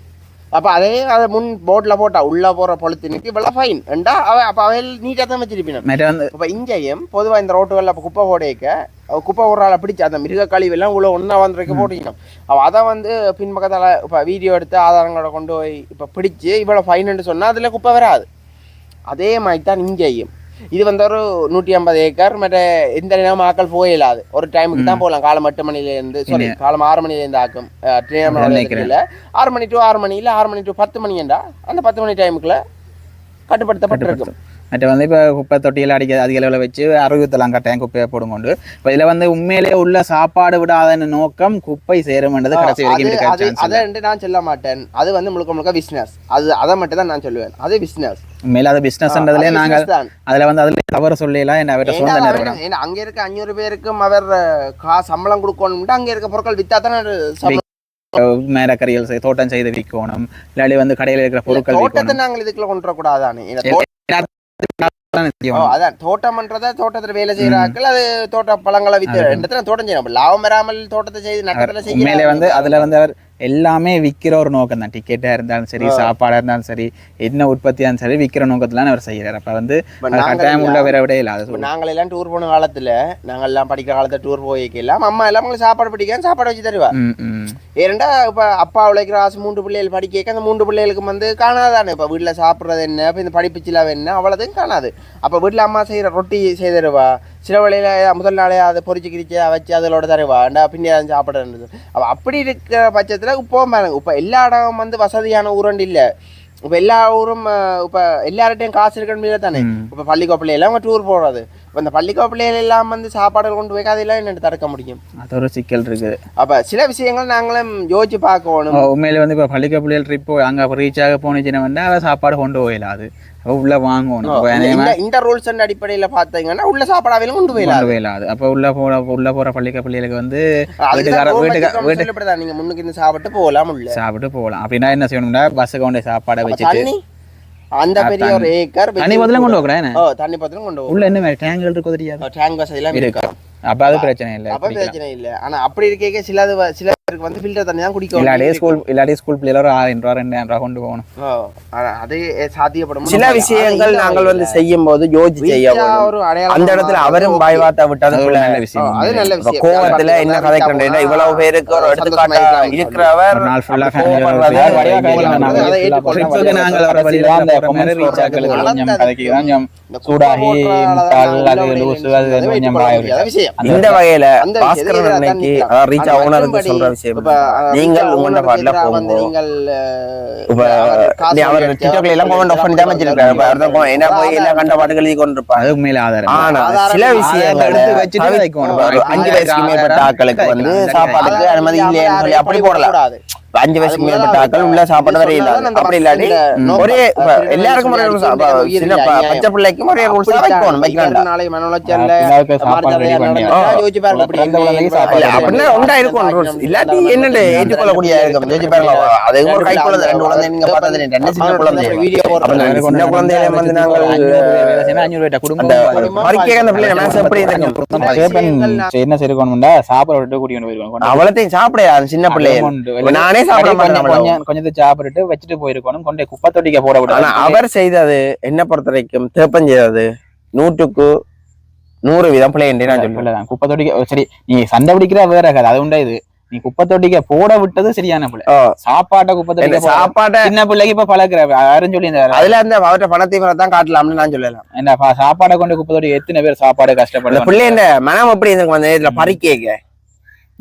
அப்போ அதே அதை முன் போர்டில் போட்டா உள்ளே போகிற பொழுத்தினுக்கு இவ்வளோ ஃபைன் ரெண்டா அவன் அப்போ அவன் நீட்டாக தான் வச்சிருப்பினான் இப்போ இங்கேயும் பொதுவாக இந்த ரோட்டுகளில் இப்போ குப்பை போடையக்க குப்பை போடுறாள் பிடிச்சி அந்த மிருக கழிவு எல்லாம் உள்ள ஒன்றா வந்துருக்க போட்டிக்கணும் அவள் அதை வந்து பின்பக்கத்தால் இப்போ வீடியோ எடுத்து ஆதாரங்களோட கொண்டு போய் இப்போ பிடிச்சி இவ்வளோ ஃபைனுன்னு சொன்னால் அதில் குப்பை வராது அதே மாதிரி தான் இங்கேயும் இது வந்து ஒரு நூற்றி ஐம்பது ஏக்கர் மற்ற எந்த நேரம் ஆக்கள் போயிடாது ஒரு டைமுக்கு தான் போகலாம். காலம் எட்டு மணிலேருந்து சாரி காலம் ஆறு மணிலேருந்து ஆக்கும். ட்ரெயின் ஆறு மணி டு ஆறு மணி இல்லை ஆறு மணி டு பத்து மணிண்டா அந்த பத்து மணி டைமுக்குள்ள கட்டுப்படுத்தப்பட்டிருக்கும். மற்ற வந்து இப்போ குப்பை தொட்டியில் அடிக்க அதிக அளவில் வச்சு அறுபத்தெல்லாம் கட்டாயம் குப்பையை போடுங்கொண்டு. இப்போ இதில் வந்து உண்மையிலேயே உள்ள சாப்பாடு விடாத நோக்கம் குப்பை சேரும்ன்றது கடைசி வரைக்கும் அது- நான் சொல்ல மாட்டேன். அது வந்து முழுக்க முழுக்க பிசினஸ் அது அதை மட்டும் தான் நான் சொல்லுவேன். அது பிசினஸ் உண்மையில அது பிஸ்னஸ்ன்றதுலேயே நாங்கள் அதில் வந்து அதில் தவறு சொல்லலாம் என்ன அவர்கிட்ட சொந்த நிறுவனம் அங்க இருக்க அஞ்சூறு பேருக்கும் அவர் கா சம்பளம் கொடுக்கணும்ட்டு அங்க இருக்க பொருட்கள் வித்தா தானே மேலக்கறிகள் தோட்டம் செய்து விற்கணும் இல்லாட்டி வந்து கடையில் இருக்கிற பொருட்கள் தோட்டத்தை நாங்கள் இதுக்குள்ள கொண்டு வரக்கூடாதானே? ஏன்னா அதான் தோட்டம்ன்றத தோட்டத்துல வேலை செய்யறாக்கள் அது தோட்ட பழங்களை வித்து இடத்துல தோட்டம் செய்யணும். லாபம் வராமல் தோட்டத்தை செய்து நட்டத்துல உண்மையிலே வந்து செய்ய அதுல வந்து அவர் எல்லாமே விற்கிற ஒரு நோக்கம் தான் டிக்கெட்டா இருந்தாலும் சரி சாப்பாடா இருந்தாலும் சரி என்ன உற்பத்தியா இருந்தாலும் சரி விற்கிற நோக்கத்துல அவர் செய்யறாரு அப்ப வந்து கட்டாயம் உள்ள வேற விட இல்லை. அது இப்ப நாங்கள் எல்லாம் டூர் போன காலத்துல நாங்கள் எல்லாம் படிக்கிற காலத்துல டூர் போய்க்கலாம் அம்மா எல்லாம் உங்களுக்கு சாப்பாடு பிடிக்காம சாப்பாடு வச்சு தருவா. ஏன்டா இப்ப அப்பா உழைக்கிற ஆசை மூன்று பிள்ளைகள் படிக்க அந்த மூன்று பிள்ளைகளுக்கு வந்து காணாதானே? இப்ப வீட்டுல சாப்பிடுறது என்ன? இப்ப இந்த படிப்பு சிலாவை என்ன? அவ்வளோதையும் காணாது. அப்ப வீட்டுல அம்மா செய்யற ரொட்டி செய்து தருவா? சில வேளையில முதல் நாளே அதை பொரிச்சு கிரிச்சு வச்சு அதோட தருவா. ஏன்டா பின்னி அதை சாப்பிடுறது அப்ப அப்படி இருக்கிற பட்சத்துல இப்போ பாருங்க இப்ப எல்லா இடம் வந்து வசதியான ஊரண்டு இல்ல. இப்ப எல்லா ஊரும் இப்ப எல்லார்ட்டையும் காசு இருக்கணும் தானே. இப்ப பள்ளிக்கோ பிள்ளைகள் அவங்க டூர் போறது. இப்ப இந்த பள்ளிக்கோ பிள்ளைகள் எல்லாம் வந்து சாப்பாடு கொண்டு போய் அதெல்லாம் என்ன தடுக்க முடியும். அது ஒரு சிக்கல் இருக்கு. அப்ப சில விஷயங்கள் நாங்களும் யோசிச்சு பார்க்கணும். உண்மையில வந்து இப்ப பள்ளிக்க பிள்ளைகள் ட்ரிப் அங்க ரீச் ஆக போனுச்சுன்னா வந்து அவ சாப்பாடு கொண்டு போயிடலாம் அது. அவ உள்ள வாங்கணும். அப்ப இந்த- ரூல்ஸ் அடிப்படையில பாத்தீங்கன்னா உள்ள சாப்பாடாவிலும் கொண்டு போயிடலாம் கொண்டு போயிடலாம் அது. அப்ப உள்ள போற உள்ள போற பள்ளிக்க பிள்ளைகளுக்கு வந்து வீட்டுக்கார வீட்டுக்கார வீட்டு வீட்டுக்கு நீங்க முன்னுக்கு இந்த சாப்பிட்டு போகலாம் உள்ள. சாப்பிட்டு போகலாம். அப்படின்னா என்ன செய்யணும்னா பஸ்ஸுக்கு கொண்டு சாப்பாடை அப்ப வச்சுட்டு அந்த பெரிய ஒரு ஏக்கர் தண்ணி பதிலும் கொண்டு போகிறேன் ஓ தண்ணி பத்திரம் கொண்டு உள்ள என்ன மாதிரி டேங்கல் இருக்கோ தெரியாது. டேங்க் வசதி எல்லாம் இருக்கு. அப்ப அது பிரச்சனை இல்லை அப்ப பிரச்சனை இல்ல ஆனா அப்படி இருக்கே சிலது வ- சிலருக்கு வந்து ஃபில்டர் தண்ணி தான் குடிக்கும் இல்லாட்டி ஸ்கூல் இல்லாட்டி ஸ்கூல் பிள்ளைல ஒரு ஆயிரம் ரூபா ரெண்டாயிரம் ரூபா கொண்டு போகணும் அது சாத்தியப்படும் சில விஷயங்கள் நாங்கள் வந்து செய்யும் போது யோசிச்சு செய்ய அந்த இடத்துல அவரும் ஒரு பிள்ளை. நல்ல விஷயம் அது நல்ல விஷயம் கோவத்துல என்ன இவ்வளவு பேருக்கு ஒரு எடுத்துக்காட்டா இருக்கிறவர் ஒரு நாள் ஃபுல்லா நாங்கள் சூடாகி விஷயம் இந்த வகையில பாஸ்கரன் அன்னைக்கு அதாவது ரீச் மற்றபடி சொல்ற விஷயம். நீங்கள் உங்களோட வந்து போகும்போது நீங்கள், இப்ப அவர் டிக்டாக்ல எல்லாம் கமெண்ட் ஆஃப் பண்ணி தான் வச்சிருக்காரு என்ன போய் எல்லாம் கண்ட பாட்டுகள் எழுதி கொண்டிருப்பாங்க அது உண்மையில ஆதாரம் ஆனா சில விஷயங்களை எடுத்து வச்சுட்டு அஞ்சு வயசுக்கு மேற்பட்ட ஆட்களுக்கு வந்து சாப்பாட்டுக்கு அனுமதி இல்லைன்னு சொல்லி அப்படி போடலாம். அஞ்சு வயசுக்கு மேற்பட்ட ஆட்கள் உள்ள சாப்பாடு வரை இல்லாது அப்படி இல்லாட்டி ஒரே எல்லாருக்கும் ஒரே ப- பச்சை பிள்ளைக்கும் ஒரே தான் வைக்கணும் அப்படின்னா உண்டா இருக்கும் rules. இல்லாட்டி என்னண்டு ஏற்றுக்கொள்ளக்கூடிய இருக்கும் யோசிச்சு பாருங்க அது ஒரு கை குழந்தை ரெண்டு குழந்தை நீங்க பார்த்தது ரெண்டு சின்ன குழந்தை சின்ன குழந்தையில வந்து நாங்கள் பிள்ளை என்ன சரி கொண்டு சாப்பாடு விட்டு கூட்டிட்டு சாப்பிட அந்த சின்ன பிள்ளைய இப்ப சாப்பிட. கொஞ்சம் கொஞ்சத்தை சாப்பிட்டுட்டு வச்சுட்டு போயிருக்கணும். கொண்டு குப்பை தொட்டிக்க போட விட்டு அவர் செய்தது என்ன பொறுத்த வரைக்கும் தேப்பம் செய்தது. நூற்றுக்கு நூறு வீதம் பிள்ளை என்று நான் சொல்லுவேன் குப்பை தொட்டிக்க சரி நீ சண்டை பிடிக்கிற வேற கதை. அது உண்டா இது? நீ குப்பை தொட்டிக்க போட விட்டது சரியான பிள்ளை. சாப்பாட்டை குப்பை போட- சாப்பாட்டை சின்ன பிள்ளைக்கு இப்ப பழக்கிற யாரும் சொல்லி அதுல அந்த அவர்கிட்ட பணத்தை தான் காட்டலாம்னு நான் சொல்லலாம். என்ன சாப்பாடை கொண்டு குப்பை தொட்டி எத்தனை பேர் சாப்பாடு அந்த கஷ்டப்படுறாங்க பிள்ளை இந்த மனம் எப்படி இருந்திருக்கும் அந்த நேரத்துல? பறிக்க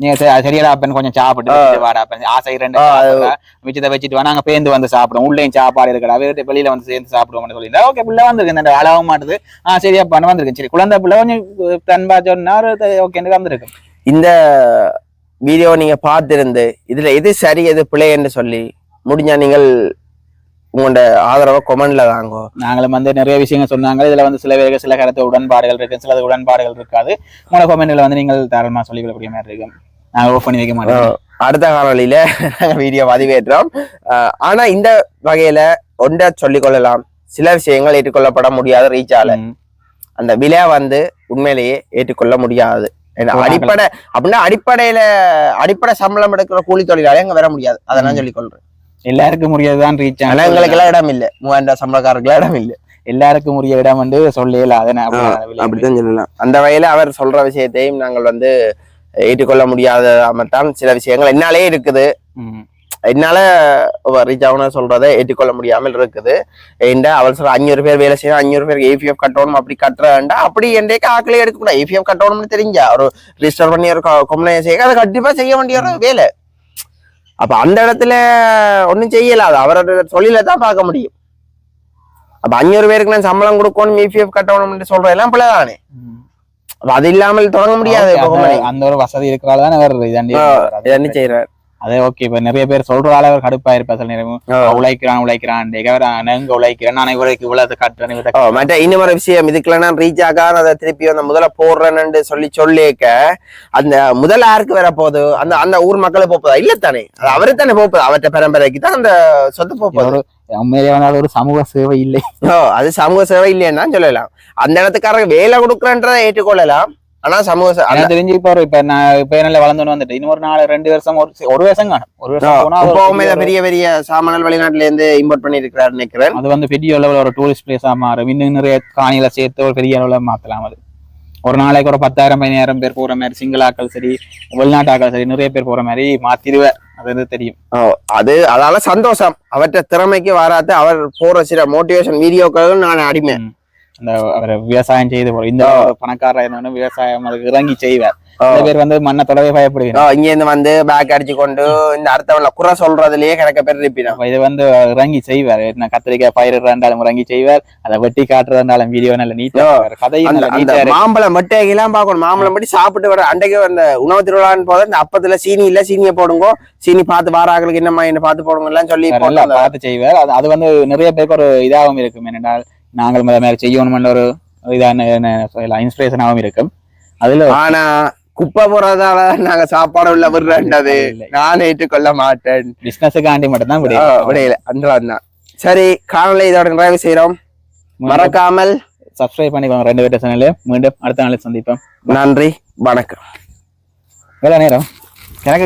நீங்க சரி, அது சரியாடா அப்பன் கொஞ்சம் சாப்பிட்டு வாடா அப்பன் ஆசை ரெண்டு. மிச்சத்தை வச்சுட்டு வா நாங்க பேந்து வந்து சாப்பிடுவோம் உள்ளேயும் சாப்பாடு இருக்கடா வீட்டு வெளியில வந்து சேர்ந்து சாப்பிடுவோம்னு சொல்லியிருந்தா ஓகே பிள்ளை வந்திருக்கு இந்த அளவும் மாட்டுது. ஆ சரியா பண்ண வந்திருக்கு சரி குழந்தை பிள்ளை கொஞ்சம் தன்பா சொன்னா ஓகே வந்திருக்கு. இந்த வீடியோ நீங்க பார்த்திருந்து இதுல எது சரி எது பிழை என்று சொல்லி முடிஞ்சா நீங்கள் உங்களோட ஆதரவை கொமெண்ட்ல தாங்கோ. நாங்களும் வந்து நிறைய விஷயங்கள் சொன்னாங்க. இதுல வந்து சில பேருக்கு சில கருத்து உடன்பாடுகள் இருக்கு சில உடன்பாடுகள் இருக்காது. உங்களோட கொமெண்ட்ல வந்து நீங்கள் தாராளமா சொல்லிக்கொள்ளக்கூடிய மாதிரி இருக்கு நாங்க ஓப் பண்ணி வைக்க மாட்டோம். அடுத்த நாங்க வீடியோ பதிவேற்றோம். ஆனா இந்த வகையில ஒன்றை சொல்லிக் கொள்ளலாம். சில விஷயங்கள் ஏற்றுக்கொள்ளப்பட முடியாத ரீச் ஆல. அந்த விலை வந்து உண்மையிலேயே ஏற்றுக்கொள்ள முடியாது. அடிப்படை அப்படின்னா அடிப்படையில அடிப்படை சம்பளம் எடுக்கிற கூலி தொழிலாளி அங்க வர முடியாது. அதை நான் ம். சொல்லிக் கொள்றேன். எல்லாருக்கும் உரியதுதான் ரீச் ஆனா எங்களுக்கு எல்லாம் இடம் இல்ல. மூவாயிரம் சம்பளக்காரருக்கு இடம் இல்ல. எல்லாருக்கும் உரிய இடம் வந்து சொல்லல அதை நான் அப்படி- அப்படித்தான் சொல்லலாம். அந்த வகையில அவர் சொல்ற விஷயத்தையும் நாங்கள் வந்து ஏற்றுக்கொள்ள முடியாததான் சில விஷயங்கள் என்னாலே இருக்குது. என்னால ரீச் ஆகணும் சொல்றதை ஏற்றுக்கொள்ள முடியாமல் இருக்குது. ஏண்டா அவள் சொல்ற அஞ்சூறு பேர் வேலை செய்யணும் அஞ்சூறு பேருக்கு ஏபிஎஃப் கட்டணும் அப்படி கட்டுறேன்டா அப்படி என்றைக்கு ஆக்களே எடுக்கக்கூடாது ஏபிஎஃப் கட்டணும்னு தெரிஞ்சா ஒரு ரிஜிஸ்டர் பண்ணி ஒரு கொம்பனை செய்ய அதை கண்டிப்பா செய்ய வேண்டிய ஒரு வேலை. அப்ப அந்த இடத்துல ஒண்ணும் செய்யலாது அவரோட தொழிலை தான் பார்க்க முடியும். அப்ப அஞ்சூறு பேருக்கு நான் சம்பளம் கொடுக்கணும் இபிஎஃப் கட்டணும்னு சொல்ற எல்லாம் பிள்ளைதானே அது இல்லாமல் தொடங்க முடியாது அந்த- ஒரு வசதி இருக்கிறால தானே வருது இதாண்டி செய்யறாரு அதே ஓகே இப்ப நிறைய பேர் சொல்றால அவர் கடுப்பா இருப்பா சில நேரம். உழைக்கிறான் உழைக்கிறான் எங்க உழைக்கிறேன் நான் இவருக்கு இவ்வளவு கட்டுறேன் மற்ற இன்னும் ஒரு விஷயம் இதுக்குள்ள நான் ரீச் ஆகாத அதை திருப்பி அந்த முதல்ல போடுறேன்னு சொல்லி சொல்லிக்க அந்த முதல்ல யாருக்கு வர போகுது? அந்த அந்த ஊர் மக்களுக்கு போகுதா? இல்ல தானே அவரு தானே போகுது. அவர்கிட்ட பரம்பரைக்கு தான் அந்த சொத்து ஒரு உண்மையிலே வந்து அது ஒரு சமூக சேவை இல்லை. ஓ அது சமூக சேவை இல்லைன்னா சொல்லலாம். அந்த இடத்துக்காரங்க வேலை கொடுக்குறன்றதை ஏற்றுக்கொள்ளலாம். ஆனா சமூக எனக்கு தெரிஞ்சு இப்ப இப்ப நான் இப்ப நல்ல வளர்ந்துன்னு வந்துட்டு இன்னும் ஒரு நாலு ரெண்டு வருஷம் ஒரு ஒரு வருஷம் காணும். ஒரு வருஷம் பெரிய பெரிய சாமான்கள் வெளிநாட்டுல இருந்து இம்போர்ட் பண்ணி இருக்கிறாரு நினைக்கிறேன். அது வந்து பெரிய அளவில் ஒரு டூரிஸ்ட் பிளேஸா மாறும். இன்னும் நிறைய காணியில சேர்த்து ஒரு பெரிய அளவில் மாத்தலாம் அது. ஒரு நாளைக்கு ஒரு பத்தாயிரம் பதினாயிரம் பேர் போற மாதிரி சிங்கள ஆட்கள் சரி வெளிநாட்டு ஆட்கள் சரி நிறைய பேர் போற மாதிரி மாத்திடுவேன் அது வந்து தெரியும். அது அதால சந்தோஷம். அவர்கிட்ட திறமைக்கு வராது அவர் போற சில மோட்டிவேஷன் வீடியோக்கள் நான் அடிமை. அந்த அவர் விவசாயம் செய்து இந்த பணக்காரர் விவசாயம் அதுக்கு இறங்கி செய்வார். ஓ. சில பேர் வந்து மண்ணை தொடவே பயப்படுகிறார் இங்க இருந்து வந்து பேக் அடிச்சு கொண்டு இந்த அடுத்தவன்ல குறை சொல்றதுலயே கணக்க பேர் இருப்பினா இதை வந்து இறங்கி செய்வார். என்ன கத்திரிக்காய் பயிரிடுறாண்டாலும் இறங்கி செய்வார். அதை வெட்டி காட்டுறதாண்டாலும் வீடியோ நல்ல நீட்டா இருக்கு. மாம்பழம் மட்டையெல்லாம் பார்க்கணும். மாம்பழம் பட்டி சாப்பிட்டு வர அன்றைக்கு அந்த உணவு திருவிழான்னு போது இந்த அப்பத்துல சீனி இல்ல சீனியை போடுங்க. சீனி பார்த்து வாராங்களுக்கு என்னம்மா என்ன பார்த்து போடுங்க எல்லாம் சொல்லி பார்த்து செய்வார். அது வந்து நிறைய பேருக்கு ஒரு இதாகவும் இருக்கும். என்னென்றால் நாங்கள் மாதிரி செய்யணும்னு ஒரு இதான இன்ஸ்பிரேஷனாகவும் இருக்கும். அதுல ஆனா குப்பை போறதால நாங்க சாப்பாடு உள்ள விடுறேன்டது இல்லை. நான் ஏற்றுக்கொள்ள மாட்டேன். பிசினஸுக்காண்டி மட்டும்தான் விடையில. அன்றான் தான். சரி காணொலி இதோட நிறைவு செய்யறோம் மறக்காமல் சப்ஸ்கிரைப் பண்ணிக்கோங்க ரெண்டு பேர்ட்ட சேனல். மீண்டும் அடுத்த நாளில் சந்திப்போம். நன்றி வணக்கம். வேலை நேரம். எனக்கு